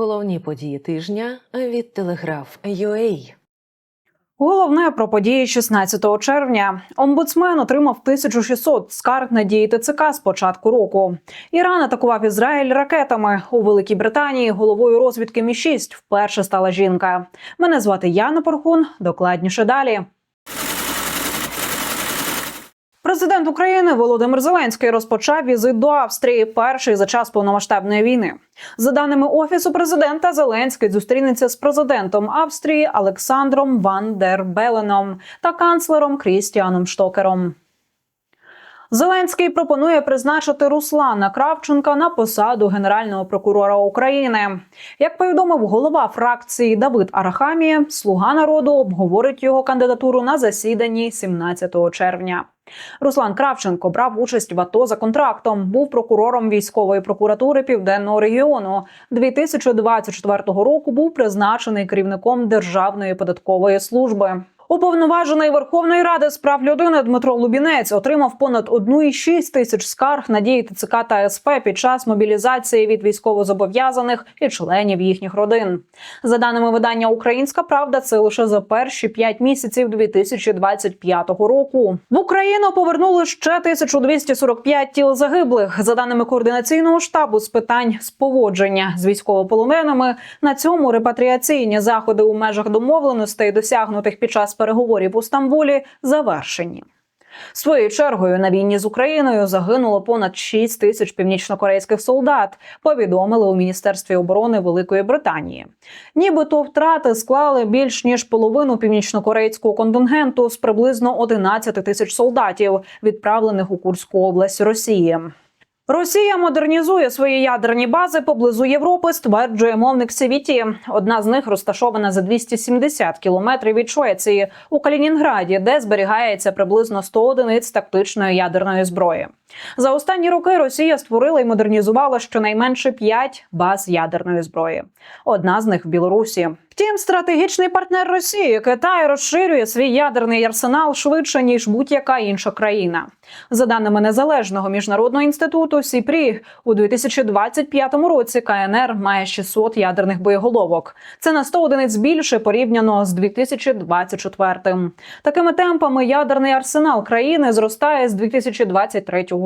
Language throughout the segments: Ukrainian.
Головні події тижня від Телеграф UA. Головне про події 16 червня. Омбудсмен отримав 1600 скарг на дії ТЦК з початку року. Іран атакував Ізраїль ракетами у Великій Британії. Головою розвідки Мі 6 вперше стала жінка. Мене звати Яна Порхун. Докладніше далі. Президент України Володимир Зеленський розпочав візит до Австрії перший за час повномасштабної війни. За даними офісу президента, Зеленський зустрінеться з президентом Австрії Олександром Ван дер Беленом та канцлером Крістіаном Штокером. Зеленський пропонує призначити Руслана Кравченка на посаду генерального прокурора України. Як повідомив голова фракції Давид Арахамія, слуга народу обговорить його кандидатуру на засіданні 17 червня. Руслан Кравченко брав участь в АТО за контрактом. Був прокурором військової прокуратури південного регіону. 2024 року був призначений керівником Державної податкової служби. Уповноважений Верховної Ради з прав людини Дмитро Лубінець отримав понад 1,6 тисяч скарг на дії ТЦК та СП під час мобілізації від військовозобов'язаних і членів їхніх родин. За даними видання Українська Правда, це лише за перші 5 місяців 2025 року. В Україну повернули ще 1245 тіл загиблих. За даними координаційного штабу з питань споводження з військовополоненими, на цьому репатріаційні заходи у межах домовленостей, досягнутих під час переговорів у Стамбулі завершені. Своєю чергою на війні з Україною загинуло понад 6 тисяч північнокорейських солдат. Повідомили у міністерстві оборони Великої Британії. Нібито втрати склали більш ніж половину північнокорейського контингенту з приблизно 11 тисяч солдатів, відправлених у Курську область Росії. Росія модернізує свої ядерні бази поблизу Європи, стверджує мовник Севіті. Одна з них розташована за 270 кілометрів від Швеції у Калінінграді, де зберігається приблизно 100 одиниць тактичної ядерної зброї. За останні роки Росія створила і модернізувала щонайменше 5 баз ядерної зброї. Одна з них в Білорусі. Втім, стратегічний партнер Росії Китай розширює свій ядерний арсенал швидше ніж будь-яка інша країна. За даними незалежного міжнародного інституту Сіпрі, у 2025 році КНР має 600 ядерних боєголовок. Це на 100 одиниць більше порівняно з 2024. Такими темпами ядерний арсенал країни зростає з 2023 року.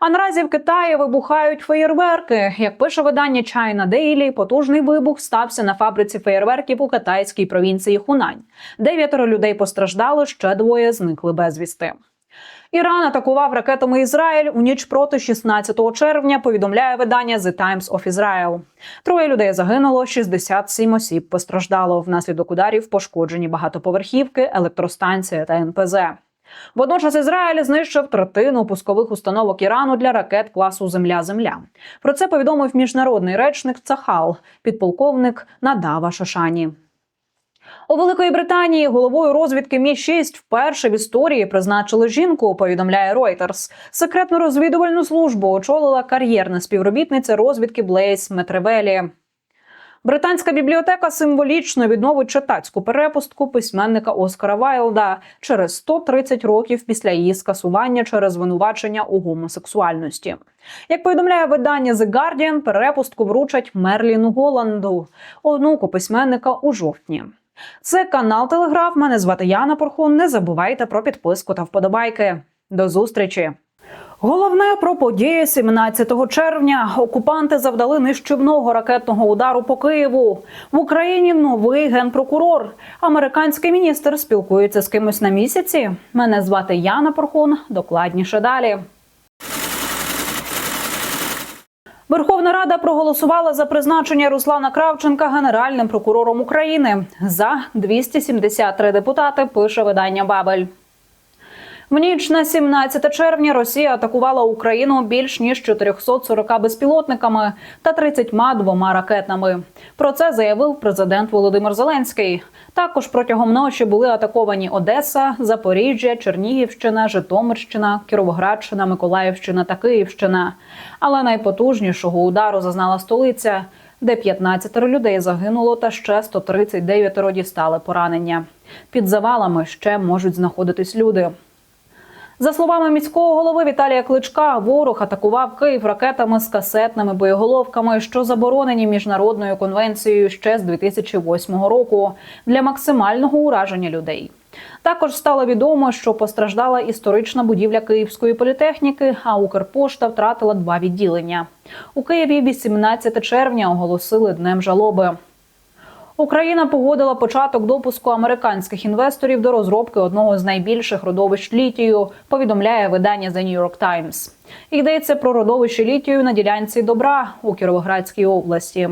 А наразі в Китаї вибухають феєрверки. Як пише видання China Daily, потужний вибух стався на фабриці феєрверків у китайській провінції Хунань. Дев'ятеро людей постраждало, ще двоє зникли безвісти. Іран атакував ракетами Ізраїль у ніч проти 16 червня. Повідомляє видання The Times of Israel. Троє людей загинуло, 67 осіб постраждало. Внаслідок ударів пошкоджені багатоповерхівки, електростанція та НПЗ. Водночас Ізраїль знищив третину пускових установок Ірану для ракет класу Земля-Земля. Про це повідомив міжнародний речник Цахал, підполковник Надава Шашані. У Великої Британії головою розвідки Мі 6 вперше в історії призначили жінку. Повідомляє Reuters. Секретну розвідувальну службу очолила кар'єрна співробітниця розвідки Блейс Метревелі. Британська бібліотека символічно відновить читацьку перепустку письменника Оскара Вайлда через 130 років після її скасування через звинувачення у гомосексуальності. Як повідомляє видання The Guardian, перепустку вручать Мерліну Голланду, онуку письменника у жовтні. Це канал Телеграф. Мене звати Яна Порхун. Не забувайте про підписку та вподобайки. До зустрічі! Головне про події 17 червня. Окупанти завдали нищівного ракетного удару по Києву. В Україні новий генпрокурор. Американський міністр спілкується з кимось на місяці. Мене звати Яна Порхун. Докладніше далі. Верховна Рада проголосувала за призначення Руслана Кравченка генеральним прокурором України за 273 депутати. Пише видання Бабель. В ніч на 17 червня Росія атакувала Україну більш ніж 440 безпілотниками та 32 ракетами. Про це заявив президент Володимир Зеленський. Також протягом ночі були атаковані Одеса, Запоріжжя, Чернігівщина, Житомирщина, Кіровоградщина, Миколаївщина та Київщина. Але найпотужнішого удару зазнала столиця, де 15 людей загинуло, та ще 139 дістали поранення. Під завалами ще можуть знаходитись люди. За словами міського голови Віталія Кличка, ворог атакував Київ ракетами з касетними боєголовками, що заборонені міжнародною конвенцією ще з 2008 року для максимального ураження людей. Також стало відомо, що постраждала історична будівля Київської політехніки, а Укрпошта втратила два відділення. У Києві 18 червня оголосили днем жалоби. Україна погодила початок допуску американських інвесторів до розробки одного з найбільших родовищ літію. Повідомляє видання The New York Times. Йдеться про родовище літію на ділянці добра у Кіровоградській області.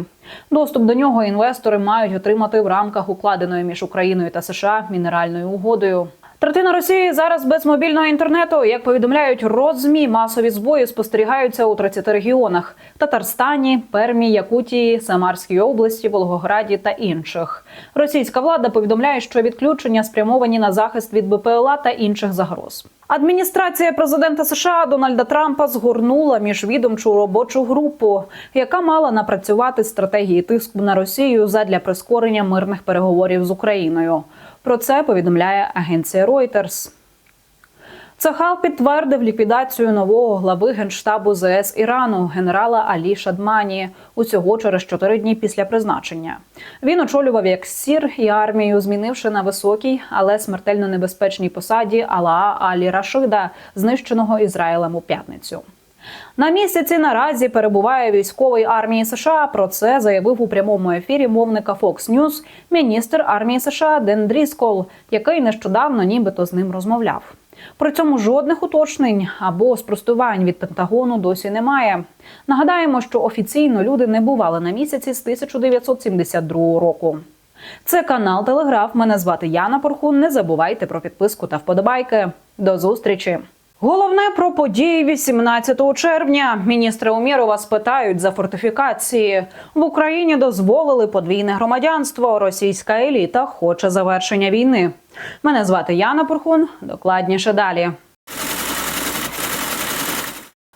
Доступ до нього інвестори мають отримати в рамках укладеної між Україною та США мінеральною угодою. Третина Росії зараз без мобільного інтернету. Як повідомляють роззмі, масові збої спостерігаються у 30 регіонах: Татарстані, Пермі, Якутії, Самарській області, Волгограді та інших. Російська влада повідомляє, що відключення спрямовані на захист від БПЛА та інших загроз. Адміністрація президента США Дональда Трампа згорнула міжвідомчу робочу групу, яка мала напрацювати стратегії тиску на Росію задля прискорення мирних переговорів з Україною. Про це повідомляє агенція Reuters. Цахал підтвердив ліквідацію нового глави генштабу ЗС Ірану генерала Алі Шадмані усього через чотири дні після призначення. Він очолював як сір і армію, змінивши на високій, але смертельно небезпечній посаді Алаа Алі Рашида, знищеного Ізраїлем у п'ятницю. На місяці наразі перебуває військової армії США. Про це заявив у прямому ефірі мовника Fox News міністр армії США Ден Дріскол, який нещодавно нібито з ним розмовляв. При цьому жодних уточнень або спростувань від Пентагону досі немає. Нагадаємо, що офіційно люди не бували на місяці з 1972 року. Це канал Телеграф. Мене звати Яна Порхун. Не забувайте про підписку та вподобайки. До зустрічі. Головне про події 18 червня. Міністри Умєрова спитають за фортифікації. В Україні дозволили подвійне громадянство. Російська еліта хоче завершення війни. Мене звати Яна Пурхун. Докладніше далі.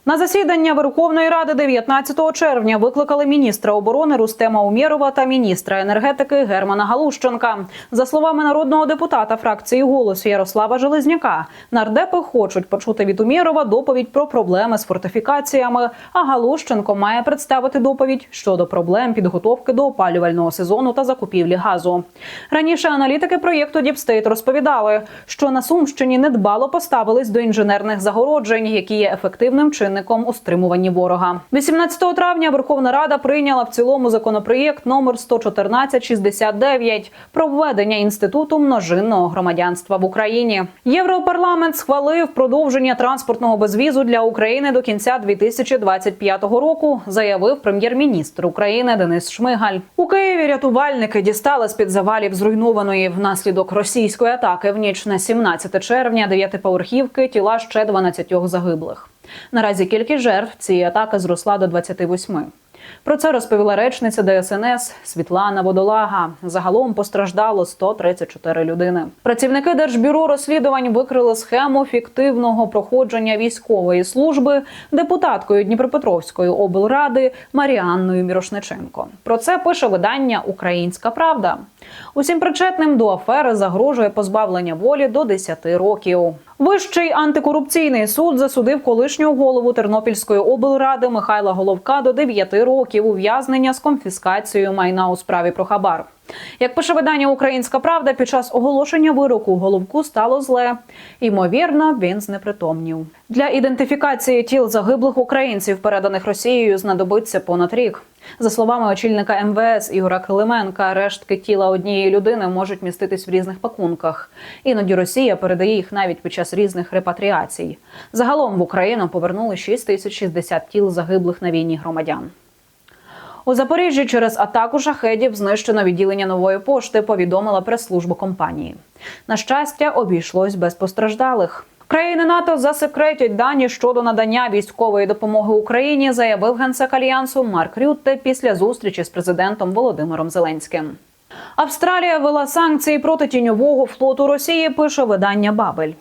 На засідання Верховної Ради 19 червня викликали міністра оборони Рустема Умєрова та міністра енергетики Германа Галущенка. За словами народного депутата фракції «Голос» Ярослава Железняка, нардепи хочуть почути від Умєрова доповідь про проблеми з фортифікаціями. А Галущенко має представити доповідь щодо проблем підготовки до опалювального сезону та закупівлі газу. Раніше аналітики проєкту Діпстейт розповідали, що на Сумщині недбало поставились до інженерних загороджень, які є ефективним чинником у стримуванні ворога. 18 травня Верховна Рада прийняла в цілому законопроєкт номер 11469 про введення інституту множинного громадянства в Україні. Європарламент схвалив продовження транспортного безвізу для України до кінця 2025 року, заявив прем'єр-міністр України Денис Шмигаль. У Києві рятувальники дістали з під завалів зруйнованої внаслідок російської атаки в ніч на 17 червня дев'ятиповерхівки тіла ще 12 загиблих. Наразі кількість жертв цієї атаки зросла до 28. Про це розповіла речниця ДСНС Світлана Водолага. Загалом постраждало 134 людини. Працівники Держбюро розслідувань викрили схему фіктивного проходження військової служби депутаткою Дніпропетровської облради Маріанною Мірошниченко. Про це пише видання Українська Правда. Усім причетним до афери загрожує позбавлення волі до 10 років. Вищий антикорупційний суд засудив колишнього голову Тернопільської облради Михайла Головка до 9 років ув'язнення з конфіскацією майна у справі про хабар. Як пише видання Українська Правда, під час оголошення вироку головку стало зле. Ймовірно, він знепритомнів. Для ідентифікації тіл загиблих українців, переданих Росією, знадобиться понад рік. За словами очільника МВС Ігора Килименка, рештки тіла однієї людини можуть міститись в різних пакунках. Іноді Росія передає їх навіть під час різних репатріацій. Загалом в Україну повернули 6060 тіл загиблих на війні громадян. У Запоріжжі через атаку шахедів знищено відділення нової пошти. Повідомила прес-служба компанії. На щастя, обійшлось без постраждалих. Країни НАТО засекретять дані щодо надання військової допомоги Україні, заявив генсек альянсу Марк Рютте після зустрічі з президентом Володимиром Зеленським. Австралія вела санкції проти тіньового флоту Росії. Пише видання Бабель.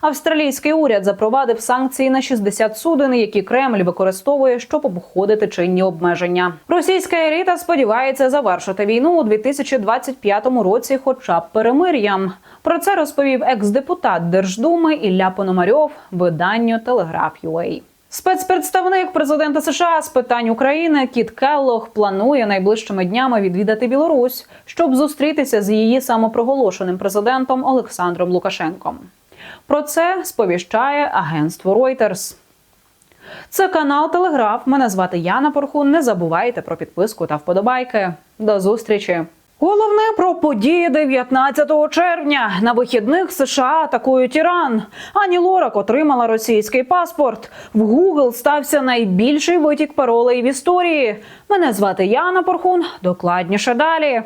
Австралійський уряд запровадив санкції на 60 суден, які Кремль використовує, щоб обходити чинні обмеження. Російська еліта сподівається завершити війну у 2025 році, хоча б перемир'ям. Про це розповів екс-депутат Держдуми Ілля Пономарьов виданню Телеграф.UA. Спецпредставник президента США з питань України Кіт Келлог планує найближчими днями відвідати Білорусь, щоб зустрітися з її самопроголошеним президентом Олександром Лукашенком. Про це сповіщає агентство Reuters. Це канал Телеграф. Мене звати Яна Порхун. Не забувайте про підписку та вподобайки. До зустрічі. Головне про події 19 червня. На вихідних США атакують Іран. Ані Лорак отримала російський паспорт. В Google стався найбільший витік паролей в історії. Мене звати Яна Порхун. Докладніше далі.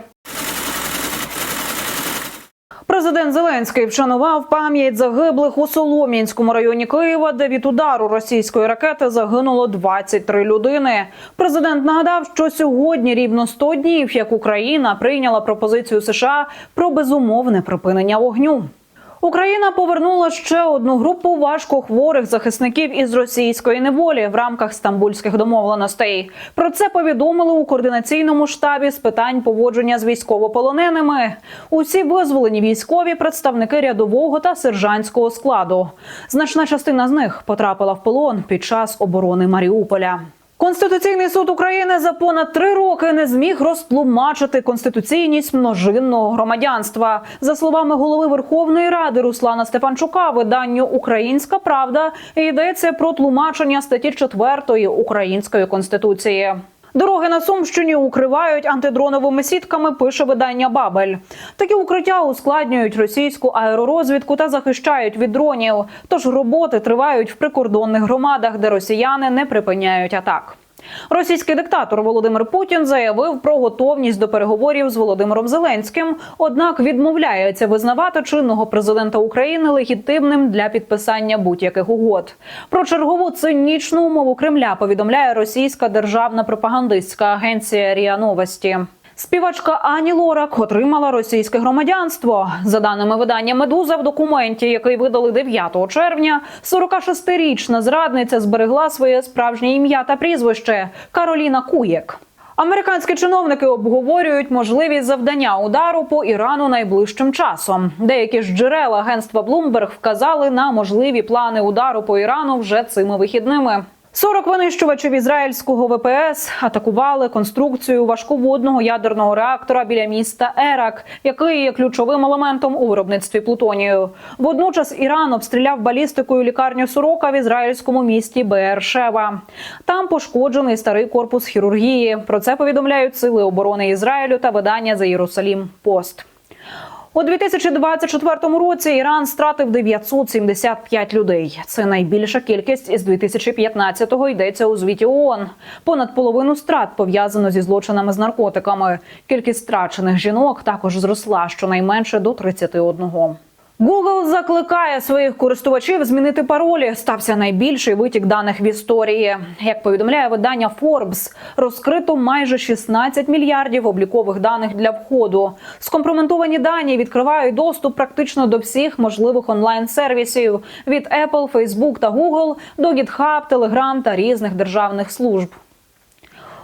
Президент Зеленський вшанував пам'ять загиблих у Солом'янському районі Києва, де від удару російської ракети загинуло 23 людини. Президент нагадав, що сьогодні рівно 100 днів, як Україна прийняла пропозицію США про безумовне припинення вогню. Україна повернула ще одну групу важкохворих захисників із російської неволі в рамках стамбульських домовленостей. Про це повідомили у координаційному штабі з питань поводження з військовополоненими. Усі визволені військові представники рядового та сержантського складу. Значна частина з них потрапила в полон під час оборони Маріуполя. Конституційний суд України за понад три роки не зміг розтлумачити конституційність множинного громадянства. За словами голови Верховної Ради Руслана Стефанчука, виданню Українська Правда йдеться про тлумачення статті 4 Української конституції. Дороги на Сумщині укривають антидроновими сітками. Пише видання Бабель. Такі укриття ускладнюють російську аеророзвідку та захищають від дронів. Тож роботи тривають в прикордонних громадах, де росіяни не припиняють атак. Російський диктатор Володимир Путін заявив про готовність до переговорів з Володимиром Зеленським, однак відмовляється визнавати чинного президента України легітимним для підписання будь-яких угод. Про чергову цинічну умову Кремля повідомляє російська державна пропагандистська агенція РІА Новості. Співачка Ані Лорак отримала російське громадянство. За даними видання Медуза, в документі, який видали 9 червня, 46-річна зрадниця зберегла своє справжнє ім'я та прізвище Кароліна Куєк. Американські чиновники обговорюють можливість завдання удару по Ірану найближчим часом. Деякі ж джерела агентства Bloomberg вказали на можливі плани удару по Ірану вже цими вихідними. 40 винищувачів ізраїльського ВПС атакували конструкцію важководного ядерного реактора біля міста Ерак, який є ключовим елементом у виробництві плутонію. Водночас Іран обстріляв балістикою лікарню Сорока в ізраїльському місті Беершева. Там пошкоджений старий корпус хірургії. Про це повідомляють сили оборони Ізраїлю та видання за Єрусалім Пост. У 2024 році Іран стратив 975 людей. Це найбільша кількість із 2015-го йдеться у звіті ООН. Понад половину страт пов'язано зі злочинами з наркотиками. Кількість страчених жінок також зросла щонайменше до 31. Google закликає своїх користувачів змінити паролі. Стався найбільший витік даних в історії. Як повідомляє видання Forbes, розкрито майже 16 мільярдів облікових даних для входу. Скомпроментовані дані відкривають доступ практично до всіх можливих онлайн-сервісів від Apple, Facebook та Google до GitHub, Telegram та різних державних служб.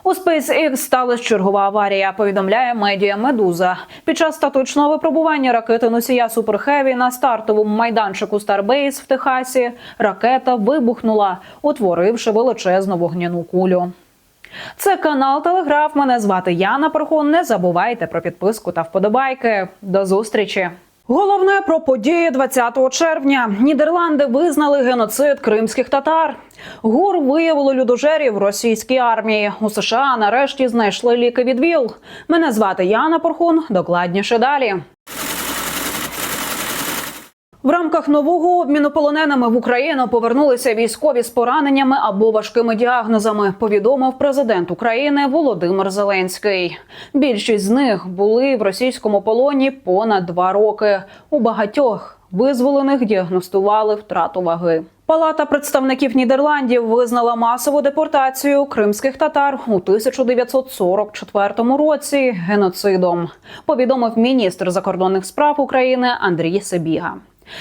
У SpaceX сталася чергова аварія. Повідомляє медіа Медуза. Під час статичного випробування ракети носія Heavy на стартовому майданчику Starbase в Техасі ракета вибухнула, утворивши величезну вогняну кулю. Це канал Телеграф. Мене звати Яна Пархон. Не забувайте про підписку та вподобайки. До зустрічі. Головне про події 20 червня. Нідерланди визнали геноцид кримських татар. ГУР виявило людожерів російській армії. У США нарешті знайшли ліки від ВІЛ. Мене звати Яна Порхун. Докладніше далі. В рамках нового обміну полоненими в Україну повернулися військові з пораненнями або важкими діагнозами. Повідомив президент України Володимир Зеленський. Більшість з них були в російському полоні понад два роки. У багатьох визволених діагностували втрату ваги. Палата представників Нідерландів визнала масову депортацію кримських татар у 1944 році геноцидом. Повідомив міністр закордонних справ України Андрій Себіга.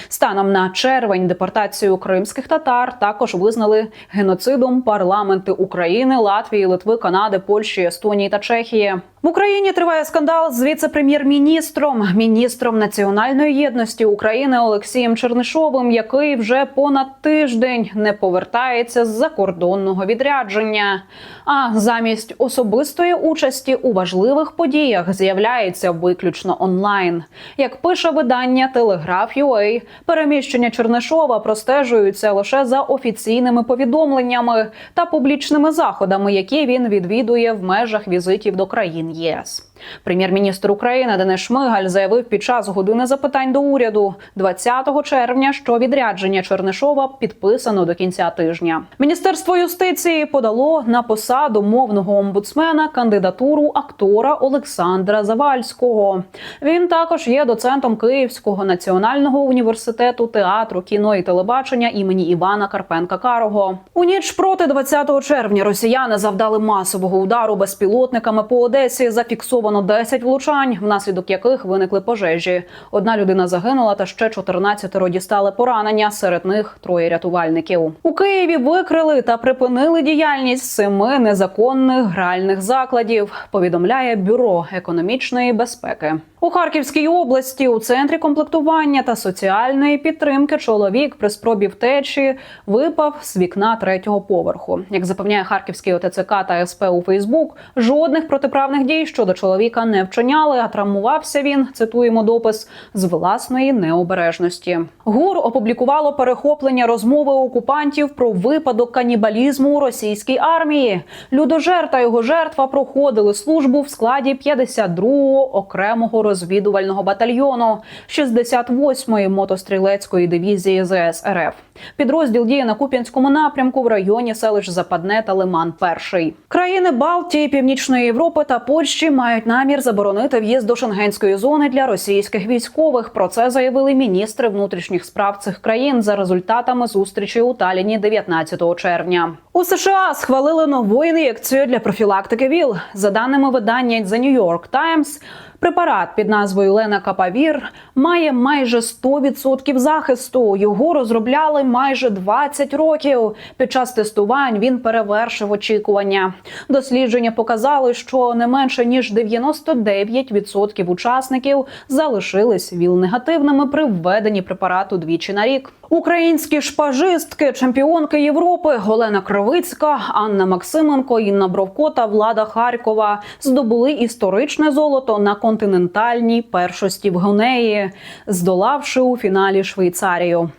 Станом на червень депортацію кримських татар також визнали геноцидом парламенти України, Латвії, Литви, Канади, Польщі, Естонії та Чехії. В Україні триває скандал з віце-прем'єр-міністром, міністром національної єдності України Олексієм Чернишовим, який вже понад тиждень не повертається з закордонного відрядження. А замість особистої участі у важливих подіях з'являється виключно онлайн. Як пише видання Телеграф.UA, переміщення Чернишова простежуються лише за офіційними повідомленнями та публічними заходами, які він відвідує в межах візитів до країн ЄС. Прем'єр-міністр України Денис Шмигаль заявив під час години запитань до уряду 20 червня, що відрядження Чернишова підписано до кінця тижня. Міністерство юстиції подало на посаду мовного омбудсмена кандидатуру актора Олександра Завальського. Він також є доцентом Київського національного університету театру, кіно і телебачення імені Івана Карпенка Карого. У ніч проти 20 червня росіяни завдали масового удару безпілотниками по Одесі. Зафіксовано 10 влучань, внаслідок яких виникли пожежі. Одна людина загинула, та ще 14 дістали поранення. Серед них троє рятувальників. У Києві викрили та припинили діяльність семи незаконних гральних закладів. Повідомляє бюро економічної безпеки. У Харківській області у центрі комплектування та соціальної підтримки чоловік при спробі втечі випав з вікна третього поверху. Як запевняє Харківський ОТЦК та СП у Фейсбук, жодних протиправних дій щодо чоловіка не вчиняли, а травмувався він. Цитуємо допис з власної необережності. ГУР опублікувало перехоплення розмови окупантів про випадок канібалізму у російській армії. Людожер та його жертва проходили службу в складі 52-го окремого розвідувального батальйону 68-ї мотострілецької дивізії ЗС РФ. Підрозділ діє на Куп'янському напрямку в районі селищ Западне та Лиман. Перший країни Балтії, Північної Європи та Польщі мають намір заборонити в'їзд до шенгенської зони для російських військових. Про це заявили міністри внутрішніх справ цих країн за результатами зустрічі у Таліні 19 червня. У США схвалили нову ін'єкцію для профілактики ВІЛ. За даними видання The New York Times, Препарат під назвою Лена Капавір має майже 100% захисту. Його розробляли майже 20 років. Під час тестувань він перевершив очікування. Дослідження показали, що не менше ніж 99% учасників залишились ВІЛ-негативними при введенні препарату двічі на рік. Українські шпажистки, чемпіонки Європи Олена Кривицька, Анна Максименко, Інна Бровко та Влада Харкова здобули історичне золото на континентальній першості в Гонеї, здолавши у фіналі Швейцарію.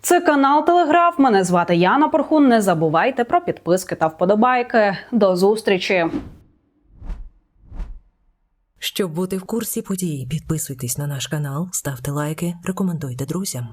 Це канал Телеграф. Мене звати Яна Порхун. Не забувайте про підписки та вподобайки. До зустрічі. Щоб бути в курсі подій, підписуйтесь на наш канал, ставте лайки, рекомендуйте друзям.